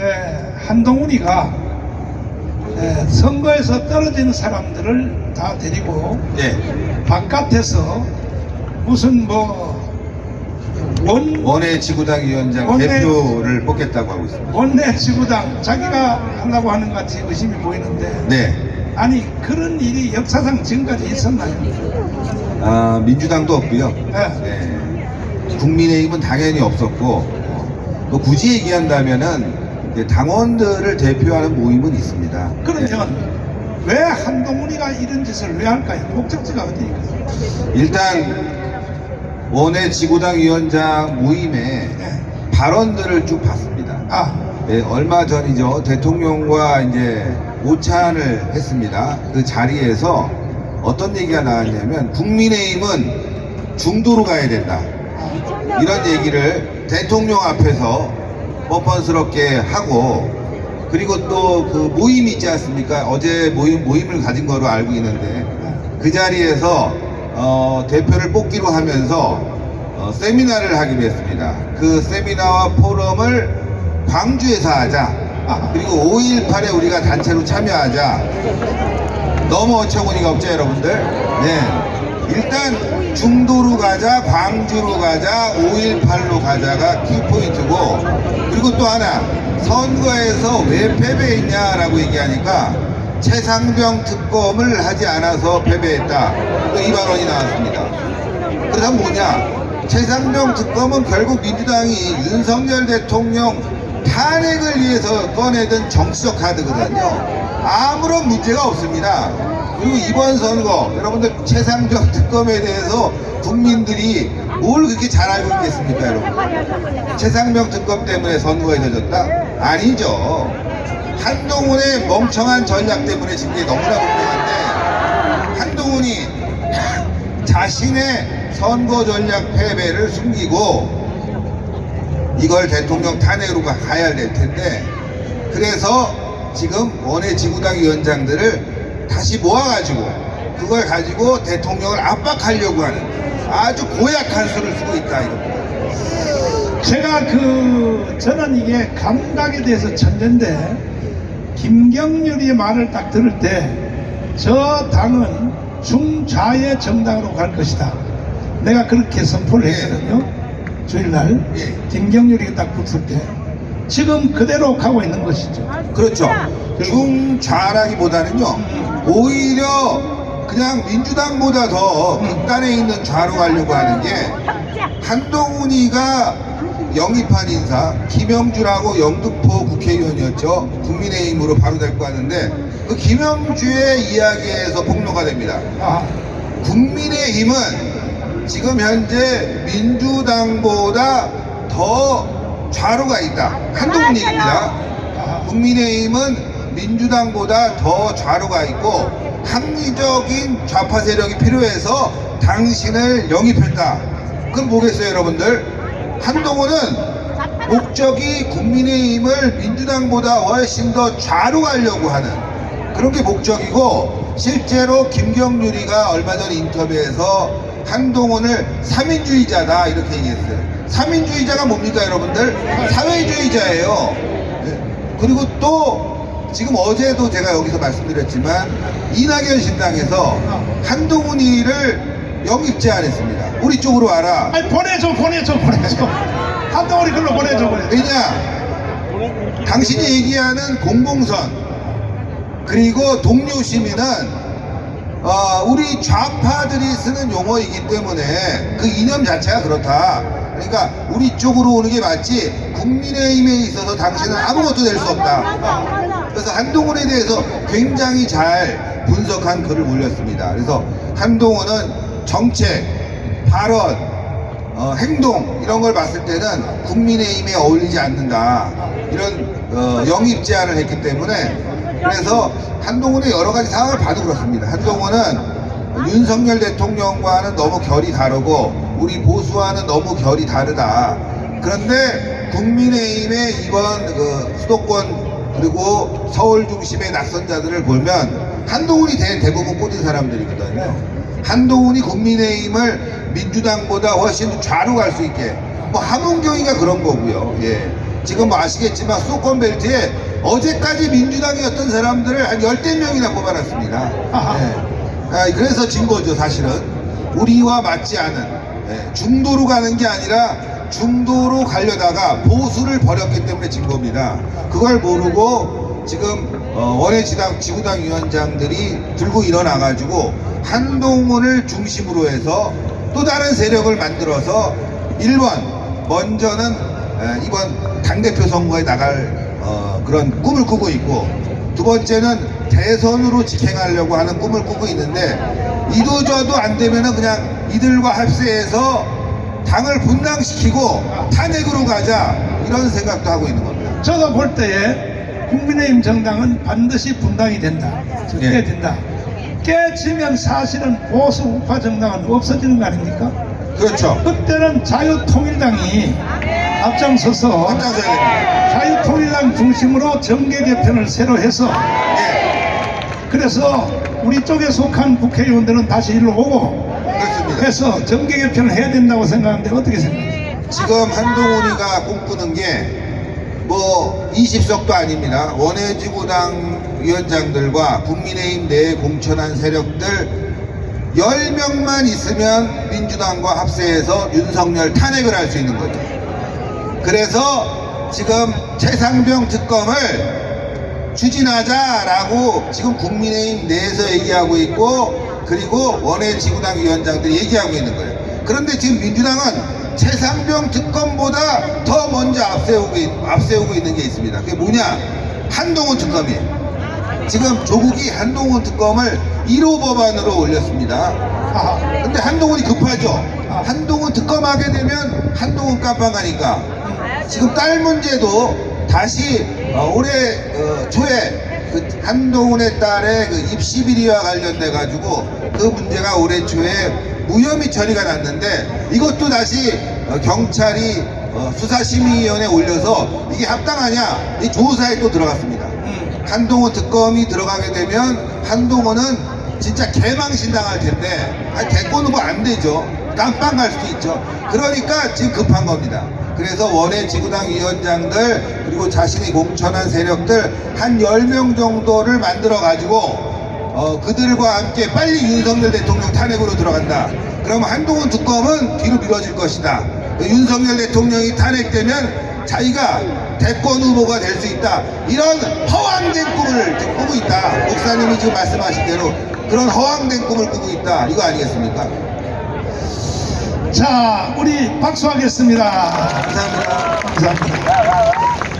에, 한동훈이가 에, 선거에서 떨어지는 사람들을 다 데리고 예. 바깥에서 무슨 뭐 원, 원외 지구당 위원장 원내- 대표를 뽑겠다고 하고 있습니다. 원내 지구당 자기가 하려고 하는 것 같이 의심이 보이는데 네. 아니 그런 일이 역사상 지금까지 있었나요? 아, 민주당도 없고요. 네. 네. 국민의힘은 당연히 없었고 또 굳이 얘기한다면은 당원들을 대표하는 모임은 있습니다. 그러면 왜 한동훈이가 이런 짓을 왜 할까요? 목적지가 어디입니까? 네. 일단 원외 지구당 위원장 모임에 네. 발언들을 쭉 봤습니다. 아, 네, 얼마 전이죠. 대통령과 이제 오찬을 했습니다. 그 자리에서 어떤 얘기가 나왔냐면 국민의힘은 중도로 가야 된다. 이런 얘기를 대통령 앞에서 뻔뻔스럽게 하고 그리고 또 그 모임이 있지 않습니까? 어제 모임, 모임을 가진 거로 알고 있는데 그 자리에서 어, 대표를 뽑기로 하면서 어, 세미나를 하기로 했습니다. 그 세미나와 포럼을 광주에서 하자. 그리고 5.18에 우리가 단체로 참여하자. 너무 어처구니가 없죠, 여러분들? 네. 일단 중도로 가자, 광주로 가자, 5.18로 가자가 키포인트고, 그리고 또 하나, 선거에서 왜 패배했냐라고 얘기하니까 최상병 특검을 하지 않아서 패배했다. 또이 발언이 나왔습니다. 그다음 뭐냐? 최상병 특검은 결국 민주당이 윤석열 대통령 탄핵을 위해서 꺼내든 정치적 카드거든요. 아무런 문제가 없습니다. 그리고 이번 선거 여러분들 최상병 특검에 대해서 국민들이 뭘 그렇게 잘 알고 있겠습니까, 여러분? 최상병 특검 때문에 선거에 젖었다? 아니죠. 한동훈의 멍청한 전략 때문에 지금 이게 너무나 분명한데 한동훈이 자신의 선거 전략 패배를 숨기고 이걸 대통령 탄핵으로 가- 가야 될 텐데 그래서 지금 원외 지구당 위원장들을 다시 모아가지고 그걸 가지고 대통령을 압박하려고 하는 아주 고약한 수를 쓰고 있다 이겁니다. 제가 그 저는 이게 감각에 대해서 천재인데 김경률이 말을 딱 들을 때 저 당은 중좌의 정당으로 갈 것이다. 내가 그렇게 선포를 예. 했거든요. 주일날 예. 김경률이 딱 붙을 때 지금 그대로 가고 있는 것이죠. 그렇죠. 중좌라기보다는요 오히려 그냥 민주당보다 더 극단에 있는 좌로 가려고 하는 게 한동훈이가 영입한 인사 김영주라고 영등포 국회의원이었죠. 국민의힘으로 바로 데리고 왔는데 그 김영주의 이야기에서 폭로가 됩니다. 아, 국민의힘은 지금 현재 민주당보다 더 좌로가 있다. 한동훈 얘기입니다. 아, 국민의힘은 민주당보다 더 좌로가 있고 합리적인 좌파 세력이 필요해서 당신을 영입했다. 그럼 뭐겠어요, 여러분들? 한동훈은 목적이 국민의힘을 민주당보다 훨씬 더 좌로 가려고 하는 그런 게 목적이고 실제로 김경률이가 얼마 전 인터뷰에서 한동훈을 삼인주의자다 이렇게 얘기했어요. 삼인주의자가 뭡니까, 여러분들? 사회주의자예요. 네. 그리고 또 지금 어제도 제가 여기서 말씀드렸지만 이낙연 신당에서 한동훈이를 영입 제안했습니다. 우리 쪽으로 와라. 아니 보내줘 보내줘 보내줘 한동훈이 글로 보내줘 보내줘 왜냐? 당신이 얘기하는 공공선 그리고 동료 시민은 어, 우리 좌파들이 쓰는 용어이기 때문에 그 이념 자체가 그렇다. 그러니까 우리 쪽으로 오는 게 맞지 국민의힘에 있어서 당신은 아무것도 될 수 없다. 그래서 한동훈에 대해서 굉장히 잘 분석한 글을 올렸습니다. 그래서 한동훈은 정책, 발언, 어, 행동 이런 걸 봤을 때는 국민의힘에 어울리지 않는다 이런 어, 영입 제안을 했기 때문에 그래서 한동훈의 여러 가지 상황을 봐도 그렇습니다. 한동훈은 윤석열 대통령과는 너무 결이 다르고 우리 보수와는 너무 결이 다르다. 그런데 국민의힘의 이번 그 수도권 그리고 서울 중심의 낯선 자들을 보면 한동훈이 대, 대부분 꽂은 사람들이거든요. 한동훈이 국민의힘을 민주당보다 훨씬 좌로 갈 수 있게 뭐 함은경이가 그런 거고요. 예. 지금 뭐 아시겠지만 수도권 벨트에 어제까지 민주당이었던 사람들을 한 열댓 명이나 뽑아놨습니다. 네. 아, 그래서 진 거죠, 사실은. 우리와 맞지 않은 네, 중도로 가는 게 아니라 중도로 가려다가 보수를 버렸기 때문에 진 겁니다. 그걸 모르고 지금 어, 원외 지당 지구당 위원장들이 들고 일어나가지고 한동훈을 중심으로 해서 또 다른 세력을 만들어서 1번 먼저는 에, 이번 당대표 선거에 나갈 어, 그런 꿈을 꾸고 있고 두 번째는 대선으로 직행하려고 하는 꿈을 꾸고 있는데 이도저도 안 되면은 그냥 이들과 합세해서 당을 분당시키고 탄핵으로 가자 이런 생각도 하고 있는 겁니다. 저도 볼 때에 국민의힘 정당은 반드시 분당이 된다. 예. 깨진다. 깨지면 사실은 보수 우파 정당은 없어지는 거 아닙니까? 그렇죠. 그때는 자유통일당이 앞장서서. 자유통일당 중심으로 정계 개편을 새로 해서 예, 그래서 우리 쪽에 속한 국회의원들은 다시 일로 오고. 해서 정계 개편을 해야 된다고 생각하는데 어떻게 생각하세요? 지금 한동훈이가 꿈꾸는 게 뭐 20석도 아닙니다. 원외지구당 위원장들과 국민의힘 내에 공천한 세력들 10명만 있으면 민주당과 합세해서 윤석열 탄핵을 할 수 있는 거죠. 그래서 지금 최상병 특검을 추진하자라고 지금 국민의힘 내에서 얘기하고 있고 그리고 원외 지구당 위원장들이 얘기하고 있는 거예요. 그런데 지금 민주당은 최상병 특검보다 더 먼저 앞세우고, 있- 앞세우고 있는 게 있습니다. 그게 뭐냐? 한동훈 특검이에요. 지금 조국이 한동훈 특검을 1호 법안으로 올렸습니다. 아하. 근데 한동훈이 급하죠. 한동훈 특검하게 되면 한동훈 깜빵하니까 지금 딸 문제도 다시 어, 올해 어, 초에 그 한동훈의 딸의 그 입시 비리와 관련돼 가지고 그 문제가 올해 초에 무혐의 처리가 났는데 이것도 다시 어, 경찰이 어, 수사심의위원회에 올려서 이게 합당하냐 이 조사에 또 들어갔습니다. 음. 한동훈 특검이 들어가게 되면 한동훈은 진짜 개망신 당할 텐데 아니 대권 후보 안 되죠 깜빵 갈 수도 있죠 그러니까 지금 급한 겁니다 그래서 원외 지구당 위원장들 그리고 자신이 공천한 세력들 한 10명 정도를 만들어 가지고 어, 그들과 함께 빨리 윤석열 대통령 탄핵으로 들어간다 그러면 한동훈 특검은 뒤로 미뤄질 것이다 윤석열 대통령이 탄핵되면 자기가 대권 후보가 될 수 있다. 이런 허황된 꿈을 지금 꾸고 있다. 목사님이 지금 말씀하신 대로 그런 허황된 꿈을 꾸고 있다. 이거 아니겠습니까? 자, 우리 박수하겠습니다. 감사합니다. 감사합니다.